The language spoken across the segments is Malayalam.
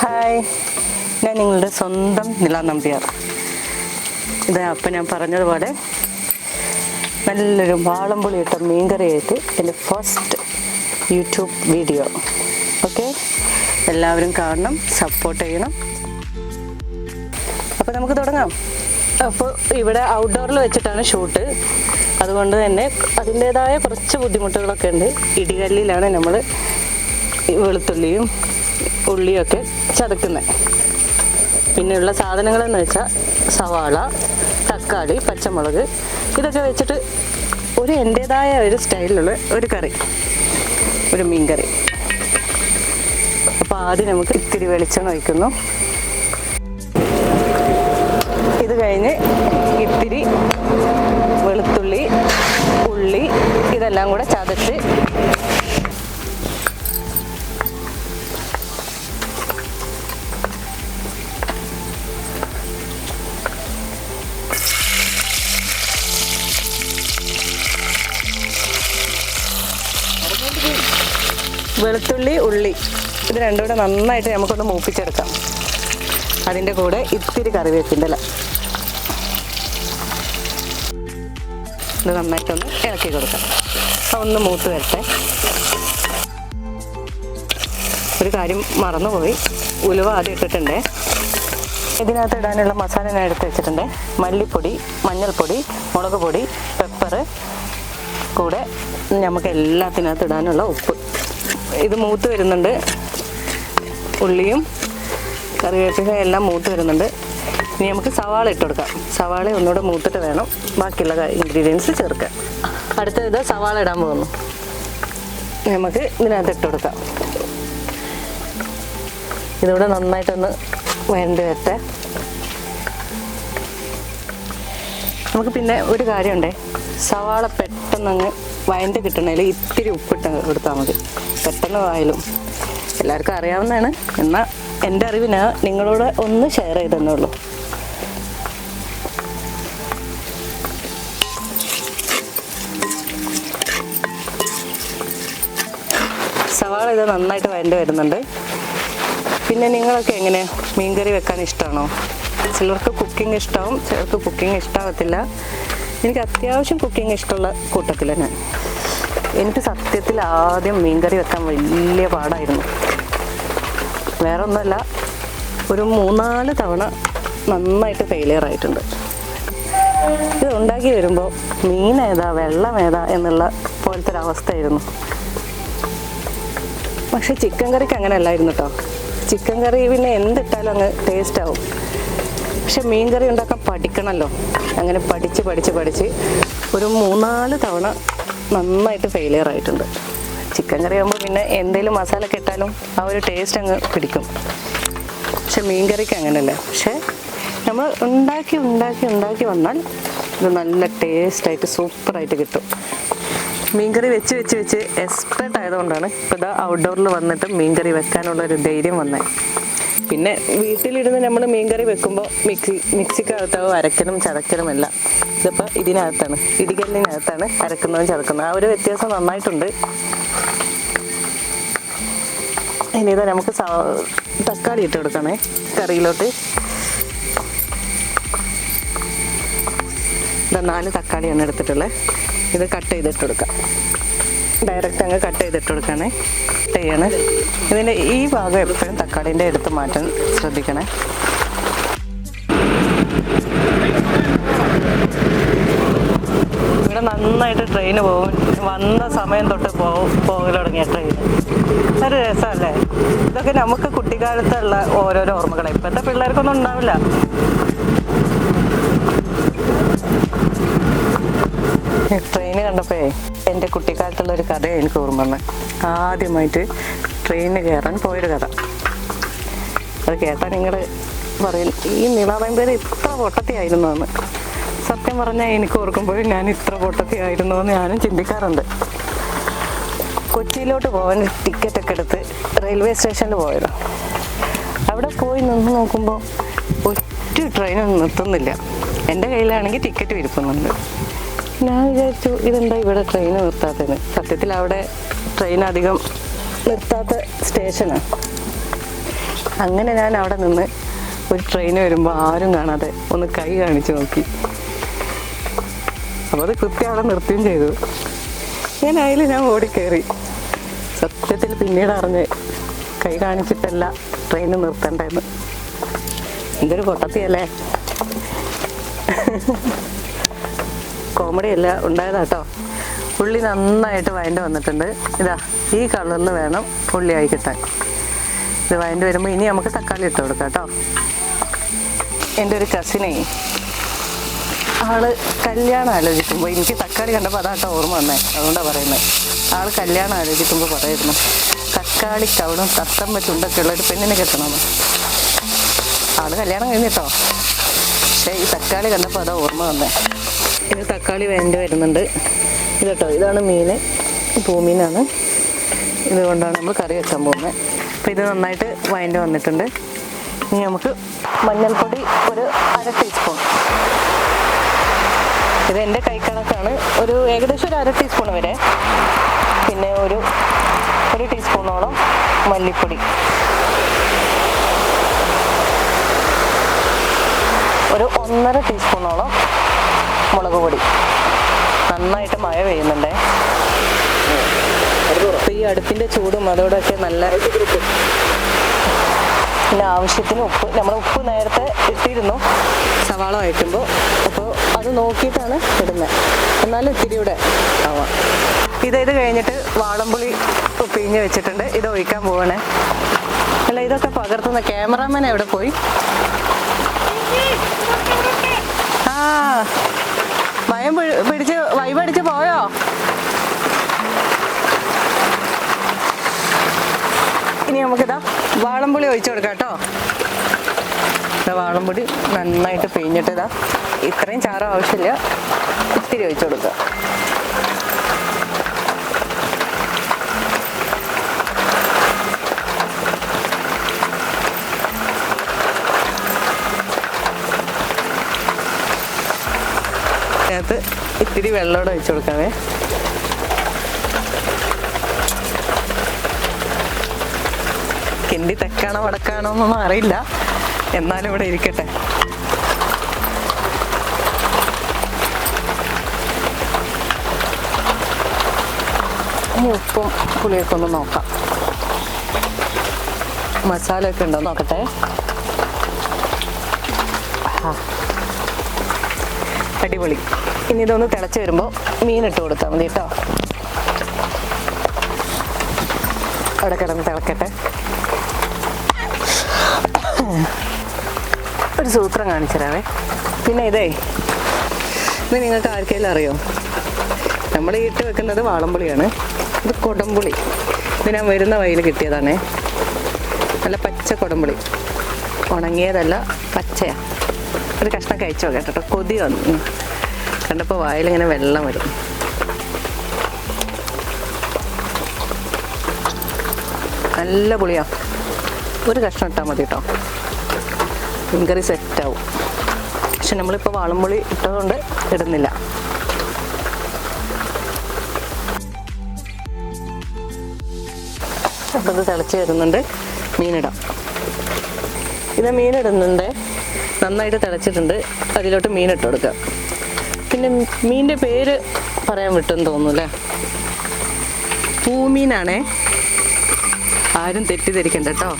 ഹായ്. ഞാൻ നിങ്ങളുടെ സ്വന്തം നില നമ്പ്യാർ. ഇത് അപ്പം ഞാൻ പറഞ്ഞതുപോലെ നല്ലൊരു വാളംപുളി ഇട്ട മീൻകറിയായിട്ട് എന്റെ ഫസ്റ്റ് യൂട്യൂബ് വീഡിയോ. ഓക്കെ എല്ലാവരും കാണണം സപ്പോർട്ട് ചെയ്യണം. അപ്പോൾ നമുക്ക് തുടങ്ങാം. അപ്പോൾ ഇവിടെ ഔട്ട്ഡോറിൽ വെച്ചിട്ടാണ് ഷൂട്ട് അതുകൊണ്ട് തന്നെ അതിന്റേതായ കുറച്ച് ബുദ്ധിമുട്ടുകളൊക്കെ ഉണ്ട്. ഇടികല്ലിലാണ് നമ്മൾ വെളുത്തുള്ളിയും ഉള്ളിയൊക്കെ ചതക്കുന്നത്. പിന്നെയുള്ള സാധനങ്ങളെന്ന് വെച്ചാൽ സവാള തക്കാളി പച്ചമുളക് ഇതൊക്കെ വെച്ചിട്ട് ഒരു എന്റേതായ ഒരു സ്റ്റൈലിലുള്ള ഒരു കറി ഒരു മീൻ കറി. അപ്പോൾ ആദ്യം നമുക്ക് ഇത്തിരി വെളിച്ചെണ്ണ ഒഴിക്കുന്നു. ഇത് കഴിഞ്ഞ് ഇത്തിരി വെളുത്തുള്ളി ഉള്ളി ഇതെല്ലാം കൂടെ ചതച്ച് വെളുത്തുള്ളി ഉള്ളി ഇത് രണ്ടും കൂടെ നന്നായിട്ട് നമുക്കൊന്ന് മൂപ്പിച്ചെടുക്കാം. അതിന്റെ കൂടെ ഇത്തിരി കറിവേപ്പിന്റെ ഇത് നന്നായിട്ടൊന്ന് ഇളക്കി കൊടുക്കാം. ഒന്ന് മൂത്ത് വരട്ടെ. ഒരു കാര്യം മറന്നുപോയി. ഉലുവ ആദ്യം ഇട്ടിട്ടുണ്ട്. ഇതിനകത്ത് ഇടാനുള്ള മസാല ഞാൻ എടുത്ത് വെച്ചിട്ടുണ്ട്. മല്ലിപ്പൊടി മഞ്ഞൾപ്പൊടി മുളക് പൊടി പെപ്പർ കൂടെ നമുക്ക് എല്ലാത്തിനകത്ത് ഇടാനുള്ള ഉപ്പ്. ഇത് മൂത്ത് വരുന്നുണ്ട്. ഉള്ളിയും കറിവേപ്പില എല്ലാം മൂത്ത് വരുന്നുണ്ട്. ഇനി നമുക്ക് സവാള ഇട്ട് കൊടുക്കാം. സവാള ഒന്നുകൂടെ മൂത്തിട്ട് വേണം. ബാക്കിയുള്ള ഇൻഗ്രീഡിയൻസ് ചേർക്കാൻ. അടുത്ത ഇത് സവാള ഇടാൻ പോകുന്നു. നമുക്ക് ഇതിനകത്ത് ഇട്ട് കൊടുക്കാം. ഇതിവിടെ നന്നായിട്ടൊന്ന് വേണ്ടി വരട്ടെ നമുക്ക് പിന്നെ ഒരു കാര്യമുണ്ടേ. സവാള പെട്ടെന്ന് അങ്ങ് വയന്റെ കിട്ടണേൽ ഇത്തിരി ഉപ്പിട്ട് കൊടുത്താൽ മതി. പെട്ടെന്ന് വായാലും. എല്ലാവർക്കും അറിയാവുന്നതാണ്. എന്നാൽ എന്റെ അറിവിന് നിങ്ങളോട് ഒന്ന് ഷെയർ ചെയ്തെന്നേ ഇത് നന്നായിട്ട് വയന്റെ വരുന്നുണ്ട്. പിന്നെ നിങ്ങളൊക്കെ എങ്ങനെ? മീൻകറി വെക്കാൻ ഇഷ്ടമാണോ ചിലർക്ക് കുക്കിംഗ് ഇഷ്ടമാവും ചിലർക്ക് കുക്കിംഗ് ഇഷ്ടാവത്തില്ല. എനിക്ക് അത്യാവശ്യം കുക്കിംഗ് ഇഷ്ടമുള്ള കൂട്ടത്തിലാണ് തന്നെ എനിക്ക് സത്യത്തിൽ ആദ്യം മീൻകറി വെക്കാൻ വലിയ പാടായിരുന്നു. വേറെ ഒന്നുമല്ല ഒരു മൂന്നാൽ തവണ നന്നായിട്ട് ഫെയിലിയർ ആയിട്ടുണ്ട്. ഇത് ഉണ്ടാക്കി വരുമ്പോൾ മീൻ ഏതാ വെള്ളം ഏതാ എന്നുള്ള പോലത്തെ ഒരു അവസ്ഥയായിരുന്നു. പക്ഷെ ചിക്കൻ കറിക്ക് അങ്ങനെ അല്ലായിരുന്നു കേട്ടോ ചിക്കൻ കറി പിന്നെ എന്തിട്ടാലും അങ്ങ് ടേസ്റ്റ് ആവും. പക്ഷെ മീൻ കറി ഉണ്ടാക്കാൻ പഠിക്കണമല്ലോ അങ്ങനെ പഠിച്ച് പഠിച്ച് പഠിച്ച് ഒരു മൂന്നാൽ തവണ നന്നായിട്ട് ഫെയിലിയർ ആയിട്ടുണ്ട്. ചിക്കൻ കറി ആകുമ്പോൾ പിന്നെ എന്തെങ്കിലും മസാല ഒക്കെ ആ ഒരു ടേസ്റ്റ് അങ്ങ് പിടിക്കും. പക്ഷെ മീൻ കറിക്ക് അങ്ങനെയല്ല. പക്ഷെ നമ്മൾ ഉണ്ടാക്കി ഉണ്ടാക്കി ഉണ്ടാക്കി വന്നാൽ ഇത് നല്ല ടേസ്റ്റായിട്ട് സൂപ്പറായിട്ട് കിട്ടും. മീൻകറി വെച്ച് വെച്ച് വെച്ച് എക്സ്പെർട്ട് ആയതുകൊണ്ടാണ് ഇപ്പോൾ ഇതാ ഔട്ട്ഡോറിൽ വന്നിട്ട് മീൻകറി വെക്കാനുള്ള ഒരു ധൈര്യം വന്നത് പിന്നെ വീട്ടിലിരുന്ന് നമ്മൾ മീൻകറി വെക്കുമ്പോൾ മിക്സി മിക്സിക്കകത്താവും അരക്കലും ചതക്കലും എല്ലാം ഇതിപ്പോൾ ഇതിനകത്താണ് ഇടികല്ലിനകത്താണ് അരക്കുന്നതും ചതക്കുന്നതും. ആ ഒരു വ്യത്യാസം നന്നായിട്ടുണ്ട്. ഇനി ഇതാ നമുക്ക് തക്കാളി ഇട്ട് കൊടുക്കണേ കറിയിലോട്ട്. നാല് തക്കാളിയാണ് എടുത്തിട്ടുള്ളത് ഇത് കട്ട് ചെയ്തിട്ട് കൊടുക്കാം. ഡയറക്റ്റ് അങ്ങ് കട്ട് ചെയ്തിട്ട് കൊടുക്കണേ. കട്ട് ചെയ്യണേ. ഇതിന്റെ ഈ ഭാഗം എപ്പോഴും തക്കാളിന്റെ എടുത്ത് മാറ്റാൻ ശ്രദ്ധിക്കണേ. ഇവിടെ നന്നായിട്ട് ട്രെയിൻ പോകും വന്ന സമയം തൊട്ട് പോകും പോകൽ തുടങ്ങിയ ട്രെയിൻ ഒരു രസമല്ലേ? ഇതൊക്കെ നമുക്ക് കുട്ടിക്കാലത്തുള്ള ഓരോരോ ഓർമ്മകളാണ് ഇപ്പോഴത്തെ പിള്ളേർക്കൊന്നും ഉണ്ടാവില്ല. ട്രെയിൻ കണ്ടപ്പോഴേ എന്റെ കുട്ടിക്കാലത്തുള്ള ഒരു കഥ എനിക്ക് ഓർമ്മ വന്നത് ആദ്യമായിട്ട് ട്രെയിനിന് കയറാൻ പോയൊരു കഥ. അത് കേട്ടാൽ നിങ്ങൾ പറയും ഈ നീളാറമ്പേര് ഇത്ര പൊട്ടത്തിയായിരുന്നു എന്ന്. സത്യം പറഞ്ഞാൽ എനിക്ക് ഓർക്കുമ്പോൾ ഞാൻ ഇത്ര പൊട്ടത്തിയായിരുന്നു എന്ന് ഞാനും ചിന്തിക്കാറുണ്ട്. കൊച്ചിയിലോട്ട് പോകാൻ ടിക്കറ്റ് ഒക്കെ എടുത്ത് റെയിൽവേ സ്റ്റേഷനിൽ പോയത്. അവിടെ പോയി നിന്ന് നോക്കുമ്പോൾ ഒറ്റ ട്രെയിനും നിർത്തുന്നില്ല. എന്റെ കയ്യിലാണെങ്കിൽ ടിക്കറ്റ് ഇരിക്കുന്നുണ്ട് ഞാൻ വിചാരിച്ചു ഇതെന്താ ഇവിടെ ട്രെയിൻ നിർത്താത്തതിന് സത്യത്തിൽ അവിടെ ട്രെയിൻ അധികം നിർത്താത്ത സ്റ്റേഷനാണ് അങ്ങനെ ഞാൻ അവിടെ നിന്ന് ഒരു ട്രെയിൻ വരുമ്പോൾ ആരും കാണാതെ ഒന്ന് കൈ കാണിച്ചു നോക്കി. അപ്പോൾ അത് കൃത്യം അവിടെ നിർത്തുകയും ചെയ്തു. ഞാൻ അതിൽ ഞാൻ ഓടിക്കയറി സത്യത്തിൽ പിന്നീട് അറിഞ്ഞ് കൈ കാണിച്ചിട്ടല്ല ട്രെയിൻ നിർത്തണ്ടെന്ന് എന്തൊരു പൊട്ടത്തിയല്ലേ? കോമഡി അല്ല ഉണ്ടായതാട്ടോ. ഉള്ളി നന്നായിട്ട് വഴണ്ട് വന്നിട്ടുണ്ട്. ഇതാ ഈ കളറിൽ വേണം ഉള്ളിയായി കിട്ടാൻ. ഇത് വഴണ്ട് വരുമ്പോൾ ഇനി നമുക്ക് തക്കാളി ഇട്ട് കൊടുക്കാം കേട്ടോ. എന്റെ ഒരു കസിനെ ആൾ കല്യാണം ആലോചിക്കുമ്പോൾ എനിക്ക് തക്കാളി കണ്ടപ്പോൾ അതാട്ടോ ഓർമ്മ വന്നേ. അതുകൊണ്ടാണ് പറയുന്നത് ആൾ കല്യാണം ആലോചിക്കുമ്പോൾ പറയുന്നു തക്കാളി ചവിടും തത്തമ്മ ചുണ്ടൊക്കെ ഉള്ള ഒരു പെണ്ണിനെ കെട്ടണമെന്ന് ആൾ കല്യാണം കഴിഞ്ഞിട്ടോ പക്ഷേ ഈ തക്കാളി കണ്ടപ്പോൾ അതാ ഓർമ്മ വന്നേ. ഇത് തക്കാളി വേണ്ടി വരുന്നുണ്ട്. ഇത് കേട്ടോ ഇതാണ് മീൻ പൂമീനാണ് ഇതുകൊണ്ടാണ് നമ്മൾ കറി വെക്കാൻ പോകുന്നത്. അപ്പോൾ ഇത് നന്നായിട്ട് വയന്റെ വന്നിട്ടുണ്ട്. ഇനി നമുക്ക് മഞ്ഞൾപ്പൊടി ഒരു അര ടീസ്പൂൺ ഇത് എന്റെ കൈക്കണക്കാണ് ഒരു ഏകദേശം ഒരു അര ടീസ്പൂൺ വരെ. പിന്നെ ഒരു ഒരു ടീസ്പൂണോളം മല്ലിപ്പൊടി. ഒരു ഒന്നര ടീസ്പൂണോളം മുളക് പൊടി. നന്നായിട്ട് മഴ പെയ്യുന്നുണ്ടേ. ഈ അടുപ്പിന്റെ ചൂടും അതോടൊക്കെ നല്ല പിന്നെ ആവശ്യത്തിന് ഉപ്പ്. നമ്മൾ ഉപ്പ് നേരത്തെ ഇട്ടിരുന്നു. സവാള വഴറ്റുമ്പോൾ അപ്പോൾ അത് നോക്കിയിട്ടാണ് ഇടുന്നത് എന്നാലും ഇത്തിരി കൂടെ ആവാം. ഇത് ഇത് കഴിഞ്ഞിട്ട് വാളംപുളി പിഴിഞ്ഞ് വെച്ചിട്ടുണ്ട്. ഇത് ഒഴിക്കാൻ പോവണേ. അല്ല ഇതൊക്കെ പകർത്തുന്ന ക്യാമറാമാൻ എവിടെ പോയി? ആ ഭയം പിടി- പിടിച്ച് വൈബടിച്ച് പോയോ? ഇനി നമുക്കിതാ വാളംപുളി ഒഴിച്ചു കൊടുക്കാം കേട്ടോ. വാളംപൊടി നന്നായിട്ട് പിഴിഞ്ഞിട്ട് ഇതാ ഇത്രയും ചാറ് ആവശ്യമില്ല. ഇത്തിരി ഒഴിച്ചു കൊടുക്കുക അതിനകത്ത് ഇത്തിരി വെള്ളമോടെ വെച്ച് കൊടുക്കാവേ. കിണ്ടി തെക്കാണോ വടക്കാണോ എന്നൊന്നും അറിയില്ല. എന്നാലും ഇവിടെ ഇരിക്കട്ടെ. ഉപ്പും പുളിയൊക്കെ ഒന്ന് നോക്കാം. മസാല ഒക്കെ ഉണ്ടോ നോക്കട്ടെ. അടിപൊളി. ഇനി ഇതൊന്ന് തിളച്ച് വരുമ്പോൾ മീൻ ഇട്ട് കൊടുത്താൽ മതി കേട്ടോ. അവിടെ കിടന്ന് തിളക്കട്ടെ. ഒരു സൂത്രം കാണിച്ചു പിന്നെ ഇതേ ഇത് നിങ്ങൾക്ക് ആർക്കെങ്കിലും അറിയോ? നമ്മൾ ഇട്ട് വെക്കുന്നത് വാളംപുളിയാണ്. ഇത് കൊടംപുളി. ഇത് ഞാൻ വരുന്ന വഴിയിൽ കിട്ടിയതാണേ. നല്ല പച്ച കൊടംപുളി. ഉണങ്ങിയതല്ല പച്ചയാ. ഒരു കഷ്ണം കഴിച്ചോ കേട്ടോ. കൊതി വന്നു. കണ്ടപ്പോൾ വായിലിങ്ങനെ വെള്ളം വരും. നല്ല പുളിയാ. ഒരു കഷ്ണം ഇട്ടാൽ മതി കേട്ടോ. മീൻകറി സെറ്റാവും. പക്ഷെ നമ്മളിപ്പോൾ വാളംപുളി ഇട്ടതുകൊണ്ട് ഇടുന്നില്ല. അപ്പോൾ ഇത് തിളച്ച് വരുന്നുണ്ട്. മീനിടാം. ഇത് മീനിടുന്നുണ്ട്. നന്നായിട്ട് തിളച്ചിട്ടുണ്ട്. അതിലോട്ട് മീൻ ഇട്ട് കൊടുക്കുക പിന്നെ മീനിന്റെ പേര് പറയാൻ വിട്ടെന്ന് തോന്നുന്നു പൂമീനാണേ. ആരും തെറ്റിദ്ധരിക്കണ്ട കേട്ടോ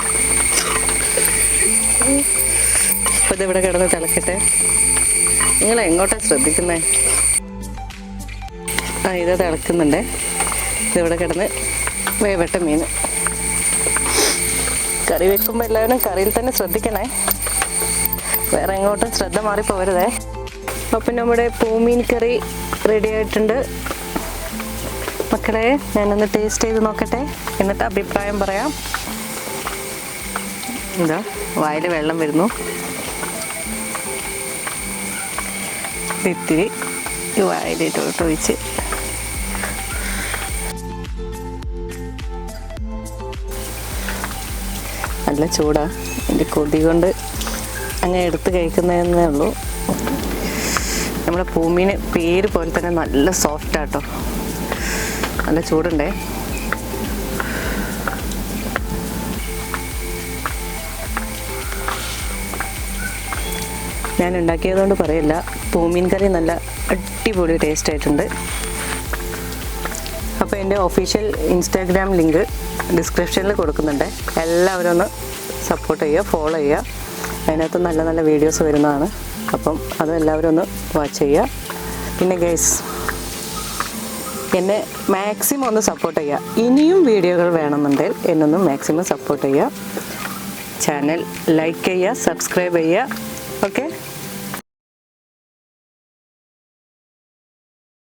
അപ്പോൾ ഇതിവിടെ കിടന്ന് തിളക്കട്ടെ. നിങ്ങൾ എങ്ങോട്ടാ ശ്രദ്ധിക്കുന്നേ? ആ ഇത് തിളക്കുന്നുണ്ട്. ഇതിവിടെ കിടന്ന് വേവട്ട മീൻ. കറി വെക്കുമ്പോൾ എല്ലാവരും കറിയിൽ തന്നെ ശ്രദ്ധിക്കണേ. വേറെ എങ്ങോട്ടും ശ്രദ്ധ മാറിപ്പോവരുതേ അപ്പം നമ്മുടെ പൂമീൻ കറി റെഡി ആയിട്ടുണ്ട്. മക്കളെ ഞാനൊന്ന് ടേസ്റ്റ് ചെയ്ത് നോക്കട്ടെ. എന്നിട്ട് അഭിപ്രായം പറയാം. എന്താ വായിൽ വെള്ളം വരുന്നു. ഇത്തിരി വായിലിട്ട് ഒഴിച്ച്. നല്ല ചൂടാ. എന്റെ കൊതി കൊണ്ട് അങ്ങനെ എടുത്ത് കഴിക്കുന്നതെന്നേ ഉള്ളൂ. നമ്മുടെ പൂമീന് പേര് പോലെ തന്നെ നല്ല സോഫ്റ്റ് ആട്ടോ. നല്ല ചൂടുണ്ടേ. ഞാൻ ഉണ്ടാക്കിയതുകൊണ്ട് പറയില്ല. പൂമീൻ കറി നല്ല അടിപൊളി ടേസ്റ്റ് ആയിട്ടുണ്ട്. അപ്പോൾ എന്റെ ഒഫീഷ്യൽ ഇൻസ്റ്റാഗ്രാം ലിങ്ക് ഡിസ്ക്രിപ്ഷനിൽ കൊടുക്കുന്നുണ്ട്. എല്ലാവരും ഒന്ന് സപ്പോർട്ട് ചെയ്യുക ഫോളോ ചെയ്യുക. അതിനകത്ത് നല്ല നല്ല വീഡിയോസ് വരുന്നതാണ്. അപ്പം അത് എല്ലാവരും ഒന്ന് വാച്ച് ചെയ്യുക. പിന്നെ ഗൈസ് എന്നെ മാക്സിമം ഒന്ന് സപ്പോർട്ട് ചെയ്യുക. ഇനിയും വീഡിയോകൾ വേണമെന്നുണ്ടെങ്കിൽ എന്നൊന്ന് മാക്സിമം സപ്പോർട്ട് ചെയ്യുക. ചാനൽ ലൈക്ക് ചെയ്യുക സബ്സ്ക്രൈബ് ചെയ്യുക. ഓക്കെ